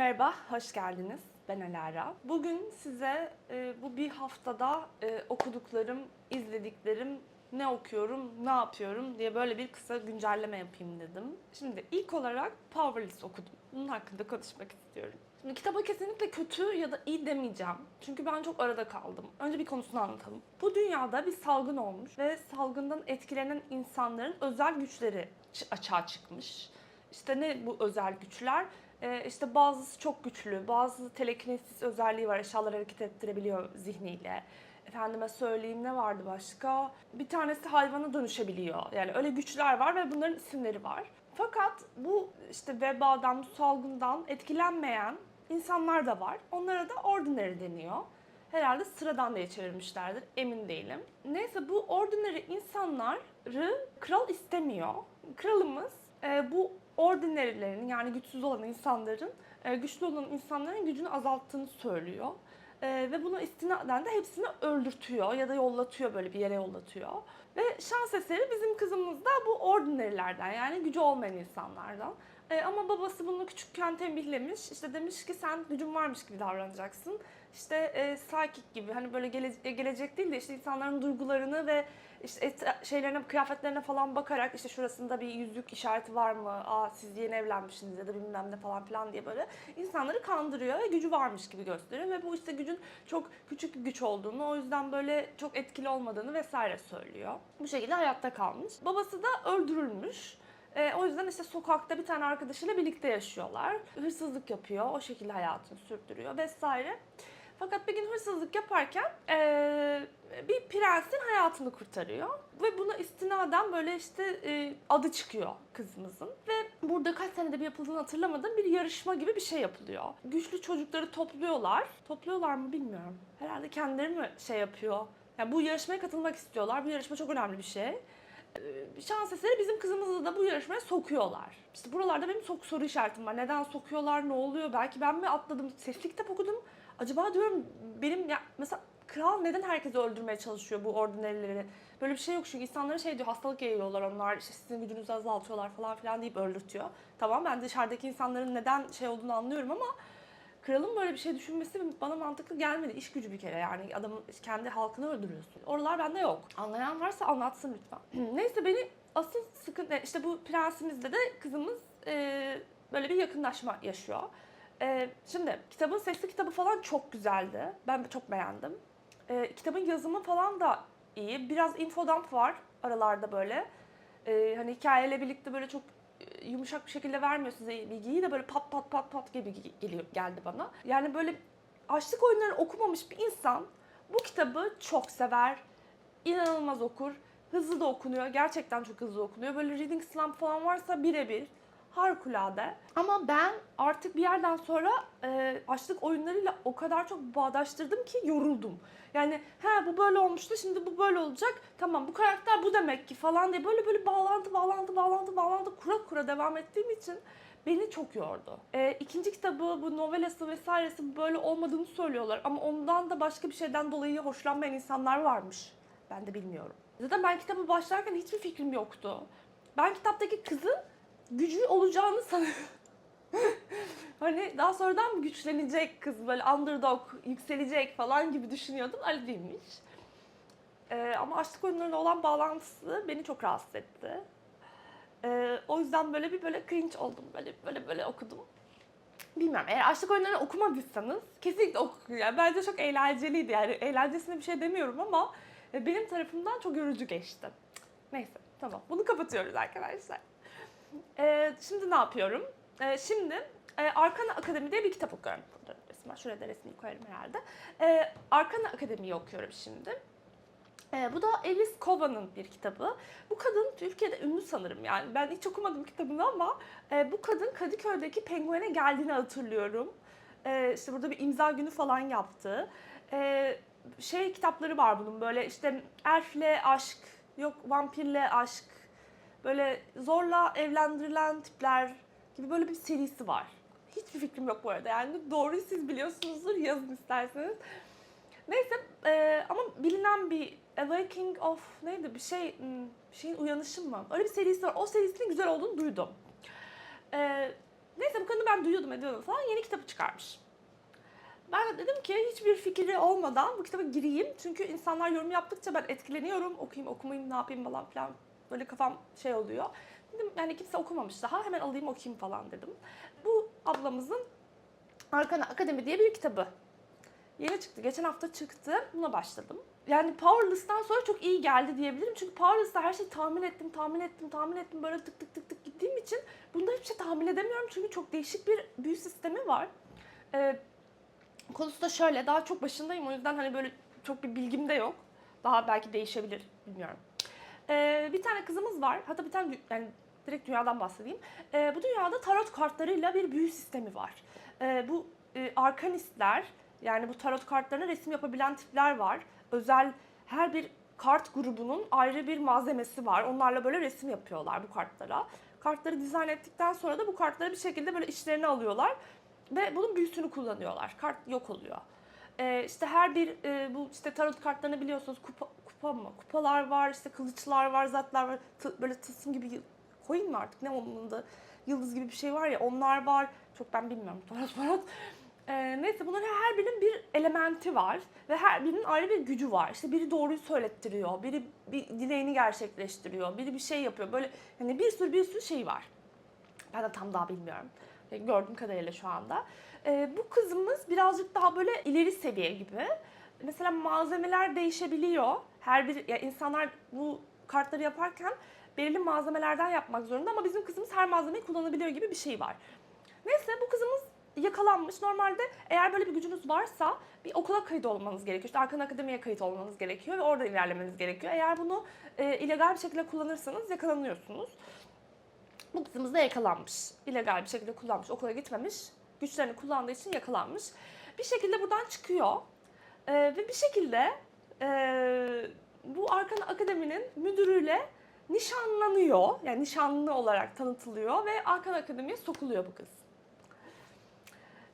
Merhaba, hoş geldiniz. Ben Alara. Bugün size e, bu bir haftada e, okuduklarım, izlediklerim, ne okuyorum, ne yapıyorum diye böyle bir kısa güncelleme yapayım dedim. Şimdi ilk olarak Powerless okudum. Bunun hakkında konuşmak istiyorum. Şimdi kitaba kesinlikle kötü ya da iyi demeyeceğim. Çünkü ben çok arada kaldım. Önce bir konusunu anlatalım. Bu dünyada bir salgın olmuş ve salgından etkilenen insanların özel güçleri çı- açığa çıkmış. İşte ne bu özel güçler? Ee, işte bazısı çok güçlü, bazı telekinesis özelliği var, eşyaları hareket ettirebiliyor zihniyle. Efendime söyleyeyim ne vardı başka? Bir tanesi hayvana dönüşebiliyor. Yani öyle güçler var ve bunların isimleri var. Fakat bu işte vebadan, salgından etkilenmeyen insanlar da var. Onlara da ordinary deniyor. Herhalde sıradan diye çevirmişlerdir. Emin değilim. Neyse bu ordinary insanları kral istemiyor. Kralımız e, bu ordinary'lerin yani güçsüz olan insanların e, güçlü olan insanların gücünü azalttığını söylüyor. E, ve buna istinaden de hepsini öldürtüyor ya da yollatıyor böyle bir yere yollatıyor. Ve şans eseri bizim kızımız da bu ordinary'lerden yani gücü olmayan insanlardan. E, ama babası bunu küçükken tembihlemiş. İşte demiş ki sen gücün varmış gibi davranacaksın. İşte e, psychic gibi hani böyle gele- gelecek değil de işte insanların duygularını ve işte et- şeylerine, kıyafetlerine falan bakarak işte şurasında bir yüzük işareti var mı? Aa siz yeni evlenmişsiniz ya da bilmem ne falan filan diye böyle insanları kandırıyor ve gücü varmış gibi gösteriyor ve bu işte gücün çok küçük bir güç olduğunu, o yüzden böyle çok etkili olmadığını vesaire söylüyor. Bu şekilde hayatta kalmış. Babası da öldürülmüş. Ee, o yüzden işte sokakta bir tane arkadaşıyla birlikte yaşıyorlar. Hırsızlık yapıyor, o şekilde hayatını sürdürüyor vesaire. Fakat bir gün hırsızlık yaparken eee, bir prensin hayatını kurtarıyor. Ve buna istinaden böyle işte e, adı çıkıyor kızımızın. Ve burada kaç senede bir yapıldığını hatırlamadığım bir yarışma gibi bir şey yapılıyor. Güçlü çocukları topluyorlar. Topluyorlar mı bilmiyorum. Herhalde kendileri mi şey yapıyor? Yani bu yarışmaya katılmak istiyorlar. Bu yarışma çok önemli bir şey. Ee, şans eseri bizim kızımızı da bu yarışmaya sokuyorlar. İşte buralarda benim çok soru işaretim var. Neden sokuyorlar, ne oluyor? Belki ben mi atladım, sesli kitap okudum. Acaba diyorum benim ya mesela kral neden herkesi öldürmeye çalışıyor bu ordinarileri? Böyle bir şey yok çünkü insanlara şey diyor hastalık yayıyorlar onlar işte sizin gücünüzü azaltıyorlar falan filan deyip öldürtüyor. Tamam ben dışarıdaki insanların neden şey olduğunu anlıyorum ama kralın böyle bir şey düşünmesi bana mantıklı gelmedi. İş gücü bir kere yani adamın kendi halkını öldürüyorsun. Oralar bende yok. Anlayan varsa anlatsın lütfen. Neyse beni asıl sıkıntı işte bu prensimizle de kızımız e, böyle bir yakınlaşma yaşıyor. E, şimdi kitabın sesli kitabı falan çok güzeldi. Ben çok beğendim. E, kitabın yazımı falan da iyi. Biraz infodump var aralarda böyle. E, hani hikayeyle birlikte böyle çok e, yumuşak bir şekilde vermiyor size bilgiyi de böyle pat pat pat pat gibi geliyor geldi bana. Yani böyle açlık oyunlarını okumamış bir insan bu kitabı çok sever, inanılmaz okur, hızlı da okunuyor, gerçekten çok hızlı okunuyor. Böyle reading slump falan varsa birebir harikulade. Ama ben artık bir yerden sonra e, açlık oyunlarıyla o kadar çok bağdaştırdım ki yoruldum. Yani ha bu böyle olmuştu şimdi bu böyle olacak. Tamam bu karakter bu demek ki falan diye böyle böyle bağlantı bağlantı bağlantı bağlantı kura kura devam ettiğim için beni çok yordu. E, ikinci kitabı bu novelası vesairesi böyle olmadığını söylüyorlar ama ondan da başka bir şeyden dolayı hoşlanmayan insanlar varmış. Ben de bilmiyorum. Zaten ben kitabı başlarken hiçbir fikrim yoktu. Ben kitaptaki kızın gücü olacağını sanıyorum. hani daha sonradan güçlenecek kız böyle underdog yükselecek falan gibi düşünüyordum. Öyle değilmiş. Ee, ama açlık oyunlarına olan bağlantısı beni çok rahatsız etti. Ee, o yüzden böyle bir böyle cringe oldum. Böyle böyle böyle okudum. Bilmem eğer açlık oyunlarını okumadıysanız kesinlikle okuyun. Yani bence çok eğlenceliydi yani eğlencesine bir şey demiyorum ama e, benim tarafımdan çok yorucu geçti. Neyse tamam bunu kapatıyoruz arkadaşlar. Ee, şimdi ne yapıyorum? Ee, şimdi e, Arkana Akademi diye bir kitap okuyorum. Burada resim var. Şuraya da resmini koyarım herhalde. Ee, Arkana Akademi'yi okuyorum şimdi. Ee, bu da Alice Kova'nın bir kitabı. Bu kadın Türkiye'de ünlü sanırım yani. Ben hiç okumadım kitabını ama e, bu kadın Kadıköy'deki Penguen'e geldiğini hatırlıyorum. E, işte burada bir imza günü falan yaptı. E, şey kitapları var bunun böyle işte elfle aşk, yok vampirle aşk, böyle zorla evlendirilen tipler gibi böyle bir serisi var. Hiçbir fikrim yok bu arada yani doğruyu siz biliyorsunuzdur yazın isterseniz. Neyse e, ama bilinen bir Awakening of neydi bir şey hmm, bir şeyin uyanışı mı? Öyle bir serisi var. O serisinin güzel olduğunu duydum. E, Neyse bu kadını ben duyuyordum ediyordum falan yeni kitabı çıkarmış. Ben de dedim ki hiçbir fikri olmadan bu kitaba gireyim. Çünkü insanlar yorum yaptıkça ben etkileniyorum. Okuyayım okumayayım ne yapayım falan filan. Böyle kafam şey oluyor. Dedim yani kimse okumamış daha hemen alayım okuyayım falan dedim. Bu ablamızın Arkana Akademi diye bir kitabı. Yeni çıktı. Geçen hafta çıktı. Buna başladım. Yani Powerless'tan sonra çok iyi geldi diyebilirim. Çünkü Powerless'ta her şeyi tahmin ettim, tahmin ettim, tahmin ettim. Böyle tık tık tık tık gittiğim için bunda hiçbir şey tahmin edemiyorum. Çünkü çok değişik bir büyü sistemi var. Ee, konusu da şöyle. Daha çok başındayım. O yüzden hani böyle çok bir bilgim de yok. Daha belki değişebilir. Bilmiyorum. Ee, bir tane kızımız var. Hatta bir tane yani direkt dünyadan bahsedeyim. Ee, bu dünyada tarot kartlarıyla bir büyü sistemi var. Ee, bu e, arkanistler yani bu tarot kartlarına resim yapabilen tipler var. Özel her bir kart grubunun ayrı bir malzemesi var. Onlarla böyle resim yapıyorlar bu kartlara. Kartları dizayn ettikten sonra da bu kartları bir şekilde böyle içlerine alıyorlar ve bunun büyüsünü kullanıyorlar. Kart yok oluyor. Ee, işte her bir e, bu işte tarot kartlarını biliyorsunuz kupa, kupa mı? Kupalar var, işte kılıçlar var, zatlar var. Tı- böyle tılsım gibi koyun mu artık ne onun da yıldız gibi bir şey var ya onlar var. Çok ben bilmiyorum tarot tarot. Ee, neyse bunların her birinin bir elementi var ve her birinin ayrı bir gücü var. İşte biri doğruyu söylettiriyor, biri bir dileğini gerçekleştiriyor, biri bir şey yapıyor. Böyle hani bir sürü bir sürü şey var. Ben de tam daha bilmiyorum. E, Gördüğüm kadarıyla şu anda. Ee, bu kızımız birazcık daha böyle ileri seviye gibi. Mesela malzemeler değişebiliyor. Her bir ya insanlar bu kartları yaparken belirli malzemelerden yapmak zorunda ama bizim kızımız her malzemeyi kullanabiliyor gibi bir şey var. Neyse bu kızımız yakalanmış. Normalde eğer böyle bir gücünüz varsa bir okula kayıt olmanız gerekiyor. İşte Arkan Akademi'ye kayıt olmanız gerekiyor ve orada ilerlemeniz gerekiyor. Eğer bunu e, illegal bir şekilde kullanırsanız yakalanıyorsunuz. Bu kızımız da yakalanmış. İllegal bir şekilde kullanmış. Okula gitmemiş. Güçlerini kullandığı için yakalanmış. Bir şekilde buradan çıkıyor. Ee, ve bir şekilde e, bu Arkan Akademi'nin müdürüyle nişanlanıyor. Yani nişanlı olarak tanıtılıyor ve Arkan Akademi'ye sokuluyor bu kız.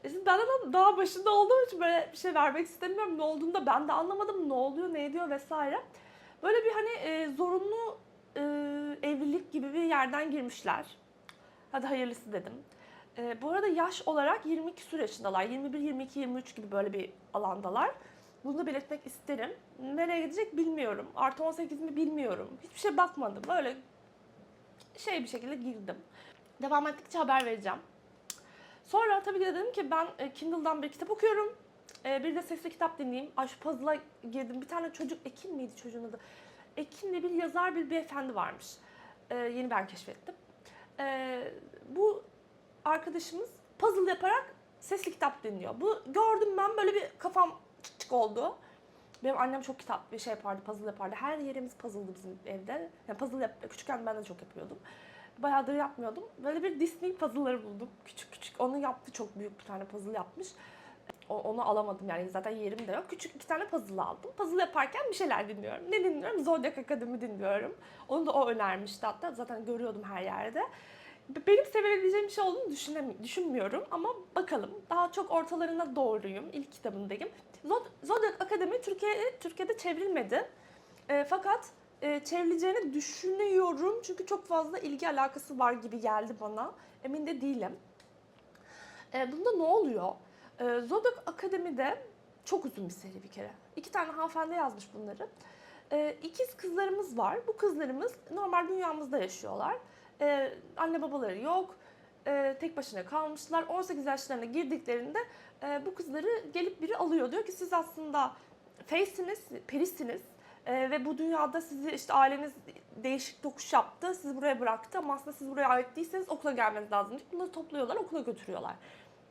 E ben de daha başında olduğum için böyle bir şey vermek istemiyorum. Ne olduğunu da ben de anlamadım. Ne oluyor, ne ediyor vesaire. Böyle bir hani e, zorunlu e, evlilik gibi bir yerden girmişler. Hadi hayırlısı dedim. E, bu arada yaş olarak 22 küsur yaşındalar. 21, 22, 23 gibi böyle bir alandalar. Bunu da belirtmek isterim. Nereye gidecek bilmiyorum. Artı 18 mi bilmiyorum. Hiçbir şey bakmadım. Böyle şey bir şekilde girdim. Devam ettikçe haber vereceğim. Sonra tabii ki de dedim ki ben e, Kindle'dan bir kitap okuyorum. E, Bir de sesli kitap dinleyeyim. Ay şu puzzle'a girdim. Bir tane çocuk, Ekin miydi çocuğun adı? Ekin'le bir yazar bir beyefendi varmış. E, Yeni ben keşfettim. E, Bu arkadaşımız puzzle yaparak sesli kitap dinliyor. Bu gördüm ben böyle bir kafam çık çık oldu. Benim annem çok kitap bir şey yapardı, puzzle yapardı. Her yerimiz puzzle'dı bizim evde. Yani puzzle yap küçükken ben de çok yapıyordum. Bayağıdır yapmıyordum. Böyle bir Disney puzzle'ları buldum. Küçük küçük. Onu yaptı çok büyük bir tane puzzle yapmış. Onu alamadım yani zaten yerim de yok. Küçük iki tane puzzle aldım. Puzzle yaparken bir şeyler dinliyorum. Ne dinliyorum? Zodiac Akademi dinliyorum. Onu da o önermişti hatta. Zaten görüyordum her yerde. Benim sevebileceğim bir şey olduğunu düşünmüyorum ama bakalım. Daha çok ortalarına doğruyum. İlk kitabındayım. Zod- Zodiac Akademi Türkiye'de Türkiye'de çevrilmedi. E, fakat e, çevrileceğini düşünüyorum. Çünkü çok fazla ilgi alakası var gibi geldi bana. Emin de değilim. E, bunda ne oluyor? E, Zodiac Akademi'de çok uzun bir seri bir kere. İki tane hanımefendi yazmış bunları. E, ikiz kızlarımız var. Bu kızlarımız normal dünyamızda yaşıyorlar. E, anne babaları yok. E, tek başına kalmışlar. 18 yaşlarına girdiklerinde e, bu kızları gelip biri alıyor. Diyor ki siz aslında face'siniz, perisiniz. E, ve bu dünyada sizi işte aileniz değişik dokuş yaptı, sizi buraya bıraktı ama aslında siz buraya ait değilseniz okula gelmeniz lazım bunları topluyorlar, okula götürüyorlar.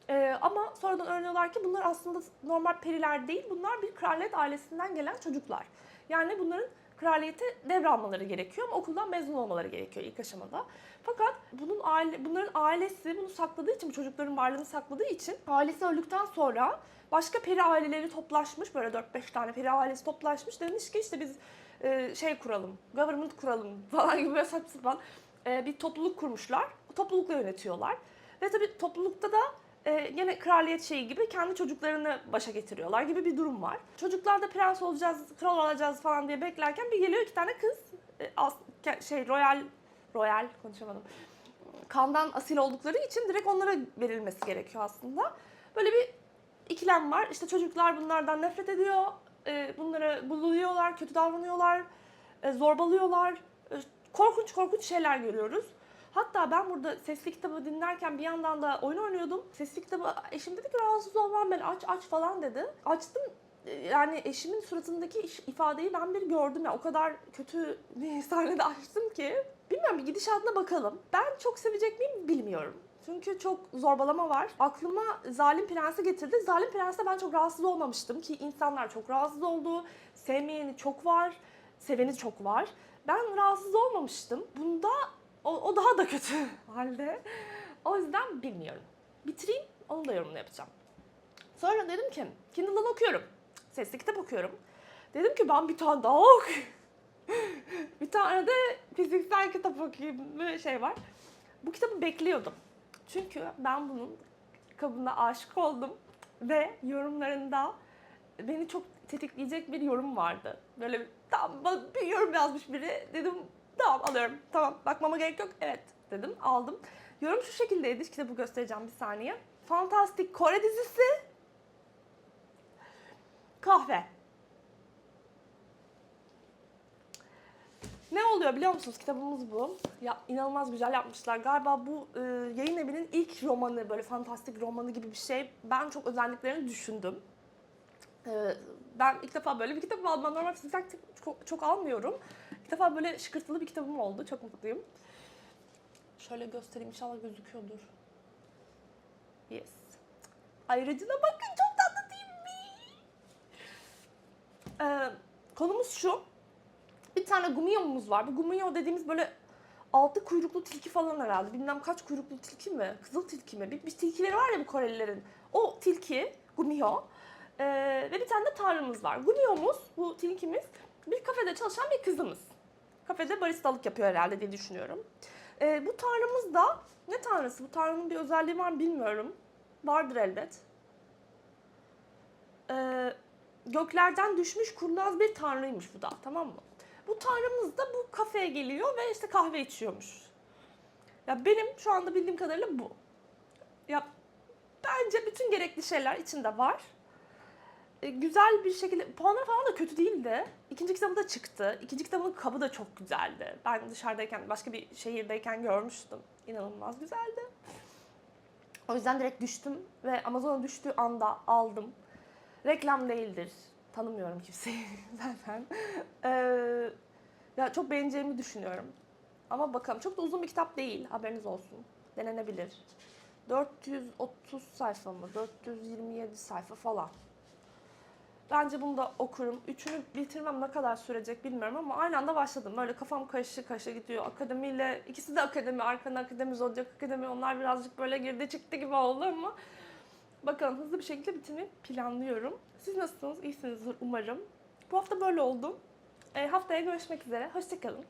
E, ama sonradan öğreniyorlar ki bunlar aslında normal periler değil, bunlar bir kraliyet ailesinden gelen çocuklar. Yani bunların kraliyeti devralmaları gerekiyor ama okuldan mezun olmaları gerekiyor ilk aşamada. Fakat bunun aile, bunların ailesi bunu sakladığı için, çocukların varlığını sakladığı için ailesi öldükten sonra başka peri aileleri toplaşmış, böyle 4-5 tane peri ailesi toplaşmış. Demiş ki işte biz e, şey kuralım, government kuralım falan gibi böyle saçma sapan e, bir topluluk kurmuşlar. Toplulukla yönetiyorlar. Ve tabii toplulukta da yine kraliyet şeyi gibi kendi çocuklarını başa getiriyorlar gibi bir durum var. Çocuklar da prens olacağız, kral olacağız falan diye beklerken bir geliyor iki tane kız. E, şey royal, royal konuşamadım. kandan asil oldukları için direkt onlara verilmesi gerekiyor aslında. Böyle bir ikilem var. İşte çocuklar bunlardan nefret ediyor. E, bunlara buluyorlar, kötü davranıyorlar, e, zorbalıyorlar. E, korkunç korkunç şeyler görüyoruz. Hatta ben burada sesli kitabı dinlerken bir yandan da oyun oynuyordum. Sesli kitabı eşim dedi ki rahatsız olmam ben aç aç falan dedi. Açtım e, yani eşimin suratındaki ifadeyi ben bir gördüm ya o kadar kötü bir sahnede açtım ki. Bilmiyorum bir gidişatına bakalım. Ben çok sevecek miyim bilmiyorum. Çünkü çok zorbalama var. Aklıma Zalim Prens'i getirdi. Zalim Prens'te ben çok rahatsız olmamıştım ki insanlar çok rahatsız oldu. Sevmeyeni çok var, seveni çok var. Ben rahatsız olmamıştım. Bunda o, o daha da kötü halde. O yüzden bilmiyorum. Bitireyim, onu da yorumunu yapacağım. Sonra dedim ki, Kindle'dan okuyorum. Sesli kitap okuyorum. Dedim ki ben bir tane daha okuyayım. bir tane de fiziksel kitap okuyayım böyle şey var. Bu kitabı bekliyordum. Çünkü ben bunun kabına aşık oldum ve yorumlarında beni çok tetikleyecek bir yorum vardı. Böyle bir, bak bir yorum yazmış biri. Dedim tamam alıyorum. Tamam bakmama gerek yok. Evet dedim aldım. Yorum şu şekildeydi. Kitabı göstereceğim bir saniye. Fantastik Kore dizisi. Kahve. Ne oluyor biliyor musunuz? Kitabımız bu. Ya inanılmaz güzel yapmışlar. Galiba bu e, yayın evinin ilk romanı, böyle fantastik romanı gibi bir şey. Ben çok özelliklerini düşündüm. E, ben ilk defa böyle bir kitap. Ben normal fiziksel çok, çok almıyorum. İlk defa böyle şıkırtılı bir kitabım oldu. Çok mutluyum. Şöyle göstereyim inşallah gözüküyordur. Yes. Ayrıcına bakın çok tatlı değil mi? Ee, konumuz şu. Bir tane gumiyomuz var. Bu gumiyo dediğimiz böyle altı kuyruklu tilki falan herhalde. Bilmem kaç kuyruklu tilki mi? Kızıl tilki mi? Bir, bir tilkileri var ya bu Korelilerin. O tilki, gumiyo. Ee, ve bir tane de tanrımız var. Gumiyomuz, bu tilkimiz bir kafede çalışan bir kızımız. Kafede baristalık yapıyor herhalde diye düşünüyorum. Ee, bu tanrımız da ne tanrısı? Bu tanrının bir özelliği var bilmiyorum. Vardır elbet. Ee, göklerden düşmüş kurnaz bir tanrıymış bu da tamam mı? Bu tanrımız da bu kafeye geliyor ve işte kahve içiyormuş. Ya benim şu anda bildiğim kadarıyla bu. Ya bence bütün gerekli şeyler içinde var. E, güzel bir şekilde puanları falan da kötü değildi. İkinci kitabı da çıktı. İkinci kitabının kabı da çok güzeldi. Ben dışarıdayken başka bir şehirdeyken görmüştüm. İnanılmaz güzeldi. O yüzden direkt düştüm ve Amazon'a düştüğü anda aldım. Reklam değildir. Tanımıyorum kimseyi zaten. Ee, ya çok beğeneceğimi düşünüyorum. Ama bakalım çok da uzun bir kitap değil. Haberiniz olsun. Denenebilir. 430 sayfa mı? 427 sayfa falan. Bence bunu da okurum. Üçünü bitirmem ne kadar sürecek bilmiyorum ama aynı anda başladım. Böyle kafam karışık karışık gidiyor. Akademiyle, ikisi de akademi, arkadan akademi, zodyak akademi. Onlar birazcık böyle girdi çıktı gibi oldu ama bakalım hızlı bir şekilde bitirmeyi planlıyorum. Siz nasılsınız? İyisinizdir umarım. Bu hafta böyle oldu. E, haftaya görüşmek üzere. Hoşçakalın.